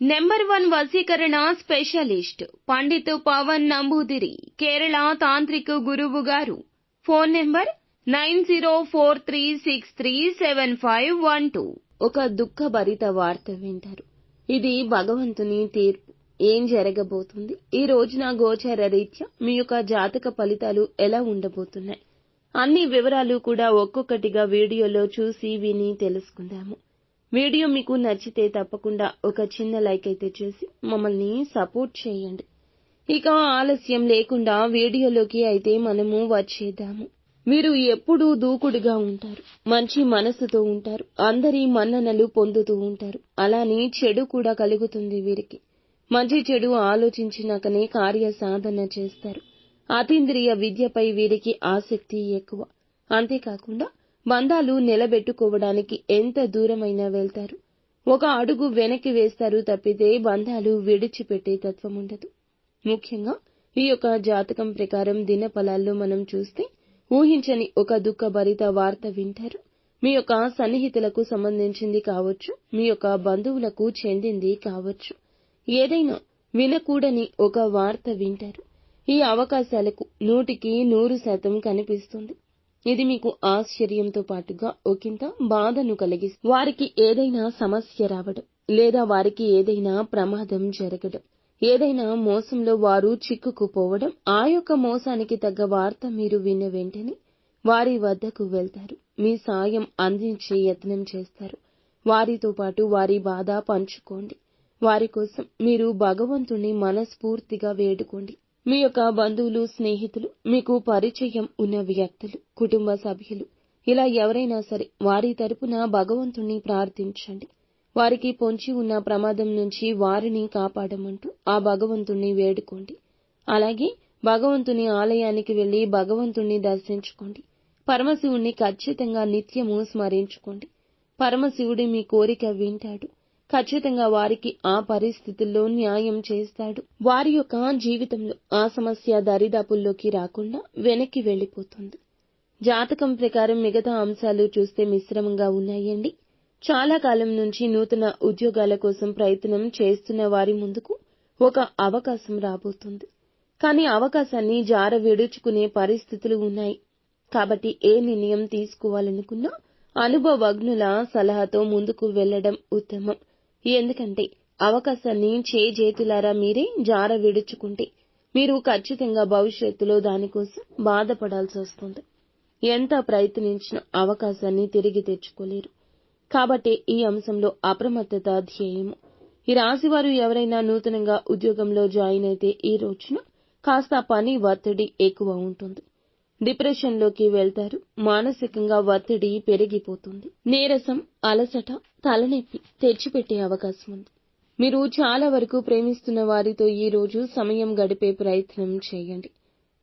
Number one వశీకరణ specialist Pandit Pavan Namboodiri Kerala తాంత్రిక గురువు గారు. Phone number nine zero four three six three seven five one two. ఒక దుఃఖభరిత వార్త వింటారు. ఇది భగవంతుని తీర్పు. ఏం జరగబోతుంది? ఈ రోజున గోచర రీత్యా మీ యొక్క జాతక ఫలితాలు ఎలా ఉండబోతున్నాయి? అన్ని వివరాలు కూడా ఒక్కొక్కటిగా వీడియోలో చూసి విని తెలుసుకుందాము. వీడియో మీకు నచ్చితే తప్పకుండా ఒక చిన్న లైక్ అయితే చేసి మమ్మల్ని సపోర్ట్ చేయండి. ఇక ఆలస్యం లేకుండా వీడియోలోకి అయితే మనము వచ్చేద్దాము. మీరు ఎప్పుడూ దూకుడుగా ఉంటారు మంచి మనసుతో ఉంటారు అందరి మన్ననలు పొందుతూ ఉంటారు. అలానే చెడు కూడా కలుగుతుంది వీరికి. మంచి చెడు ఆలోచించినాకనే కార్య సాధన చేస్తారు. అతీంద్రియ విద్యపై వీరికి ఆసక్తి ఎక్కువ. అంతేకాకుండా బంధాలు నిలబెట్టుకోవడానికి ఎంత దూరమైనా వెళ్తారు. ఒక అడుగు వెనక్కి వేస్తారు తప్పితే బంధాలు విడిచిపెట్టే తత్వం ఉండదు. ముఖ్యంగా ఈ యొక్క జాతకం ప్రకారం దినఫలాల్లో మనం చూస్తే ఊహించని ఒక దుఃఖభరిత వార్త వింటారు. మీ యొక్క సన్నిహితులకు సంబంధించింది కావచ్చు మీ యొక్క బంధువులకు చెందింది కావచ్చు. ఏదైనా వినకూడని ఒక వార్త వింటారు. ఈ అవకాశాలకు నూటికి నూరు శాతం కనిపిస్తుంది. ఇది మీకు ఆశ్చర్యంతో పాటుగా ఒకంత బాధను కలిగిస్తుంది వారికి ఏదైనా సమస్య రావడం లేదా వారికి ఏదైనా ప్రమాదం జరగడం ఏదైనా మోసంలో వారు చిక్కుకుపోవడం ఆ యొక్క మోసానికి తగ్గ వార్త మీరు విన్న వెంటనే వారి వద్దకు వెళ్తారు. మీ సాయం అందించే యత్నం చేస్తారు. వారితో పాటు వారి బాధ పంచుకోండి. వారి కోసం మీరు భగవంతుని మనస్ఫూర్తిగా వేడుకోండి. మీ యొక్క బంధువులు స్నేహితులు మీకు పరిచయం ఉన్న వ్యక్తులు కుటుంబ సభ్యులు ఇలా ఎవరైనా సరే వారి తరపున భగవంతుణ్ణి ప్రార్థించండి. వారికి పొంచి ఉన్న ప్రమాదం నుంచి వారిని కాపాడమంటూ ఆ భగవంతుణ్ణి వేడుకోండి. అలాగే భగవంతుని ఆలయానికి వెళ్ళి భగవంతుణ్ణి దర్శించుకోండి. పరమశివుణ్ణి ఖచ్చితంగా నిత్యము స్మరించుకోండి. పరమశివుడి మీ కోరిక వింటాడు. ఖచ్చితంగా వారికి ఆ పరిస్థితుల్లో న్యాయం చేస్తాడు. వారి యొక్క జీవితంలో ఆ సమస్య దరిదాపుల్లోకి రాకుండా వెనక్కి వెళ్ళిపోతుంది జాతకం ప్రకారం మిగతా అంశాలు చూస్తే మిశ్రమంగా ఉన్నాయండి. చాలా కాలం నుంచి నూతన ఉద్యోగాల కోసం ప్రయత్నం చేస్తున్న వారి ముందుకు ఒక అవకాశం రాబోతుంది. కానీ అవకాశాన్ని జార విడుచుకునే పరిస్థితులు ఉన్నాయి. కాబట్టి ఏ నిర్ణయం తీసుకోవాలనుకున్నా అనుభవజ్ఞుల సలహాతో ముందుకు వెళ్ళడం ఉత్తమం. ఎందుకంటే అవకాశాన్ని చేజేతులారా మీరే జార విడుచుకుంటే మీరు ఖచ్చితంగా భవిష్యత్తులో దానికోసం బాధపడాల్సి వస్తుంది. ఎంత ప్రయత్నించినా అవకాశాన్ని తిరిగి తెచ్చుకోలేరు. కాబట్టి ఈ అంశంలో అప్రమత్తత ధ్యేయము ఈ రాశివారు ఎవరైనా నూతనంగా ఉద్యోగంలో జాయిన్ అయితే ఈ రోజున కాస్త పని ఒత్తిడి ఎక్కువ ఉంటుంది. డిప్రెషన్లోకి వెళ్తారు. మానసికంగా ఒత్తిడి పెరిగిపోతుంది. నీరసం అలసట తలనొప్పి తెచ్చిపెట్టే అవకాశం ఉంది. మీరు చాలా వరకు ప్రేమిస్తున్న వారితో ఈ రోజు సమయం గడిపే ప్రయత్నం చేయండి.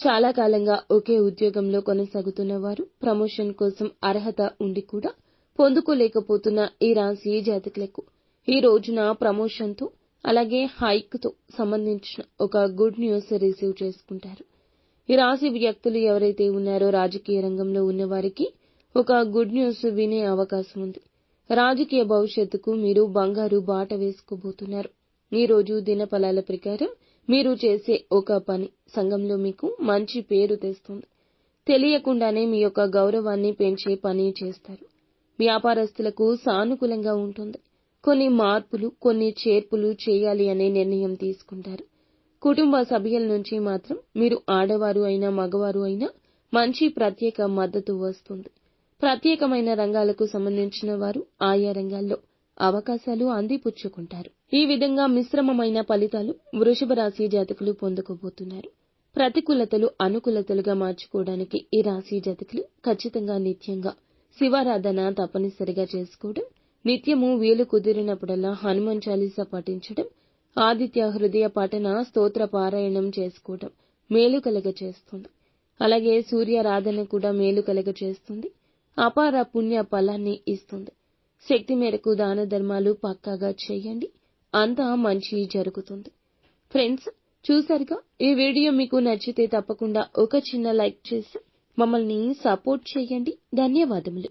చాలా కాలంగా ఒకే ఉద్యోగంలో కొనసాగుతున్న వారు ప్రమోషన్ కోసం అర్హత ఉండి కూడా పొందుకోలేకపోతున్న ఈ రాశి జాతకులకు ఈ రోజున ప్రమోషన్తో అలాగే హైక్తో సంబంధించిన ఒక గుడ్ న్యూస్ రిసీవ్ చేసుకుంటారు. ఈ రాశి వ్యక్తులు ఎవరైతే ఉన్నారో రాజకీయ రంగంలో ఉన్నవారికి ఒక గుడ్ న్యూస్ వినే అవకాశం ఉంది. రాజకీయ భవిష్యత్తుకు మీరు బంగారు బాట వేసుకోబోతున్నారు. ఈ రోజు దినఫలాల ప్రకారం మీరు చేసే ఒక పని సంఘంలో మీకు మంచి పేరు తెస్తుంది. తెలియకుండానే మీ యొక్క గౌరవాన్ని పెంచే పని చేస్తారు. వ్యాపారస్తులకు సానుకూలంగా ఉంటుంది. కొన్ని మార్పులు కొన్ని చేర్పులు చేయాలి అనే నిర్ణయం తీసుకుంటారు. కుటుంబ సభ్యుల నుంచి మాత్రం మీరు ఆడవారు అయినా మగవారు అయినా మంచి ప్రత్యేక మద్దతు వస్తుంది. ప్రత్యేకమైన రంగాలకు సంబంధించిన వారు ఆయా రంగాల్లో అవకాశాలు అందిపుచ్చుకుంటారు. ఈ విధంగా మిశ్రమమైన ఫలితాలు వృషభ రాశి జాతకులు పొందుకోబోతున్నారు ప్రతికూలతలు అనుకూలతలుగా మార్చుకోవడానికి ఈ రాశి జాతకులు ఖచ్చితంగా నిత్యంగా శివారాధన తప్పనిసరిగా చేసుకోవడం నిత్యము వీలు కుదిరినప్పుడల్లా హనుమాన్ చాలీసా పఠించడం ఆదిత్య హృదయ పఠన స్తోత్ర పారాయణం చేసుకోవటం మేలు కలగ చేస్తుంది అలాగే సూర్యారాధన కూడా మేలు కలగ చేస్తుంది అపార పుణ్య ఫలాన్ని ఇస్తుంది. శక్తి మేరకు దాన ధర్మాలు పక్కాగా చేయండి. అంతా మంచి జరుగుతుంది. ఫ్రెండ్స్ చూసారుగా? ఈ వీడియో మీకు నచ్చితే తప్పకుండా ఒక చిన్న లైక్ చేసి మమ్మల్ని సపోర్ట్ చేయండి. ధన్యవాదములు.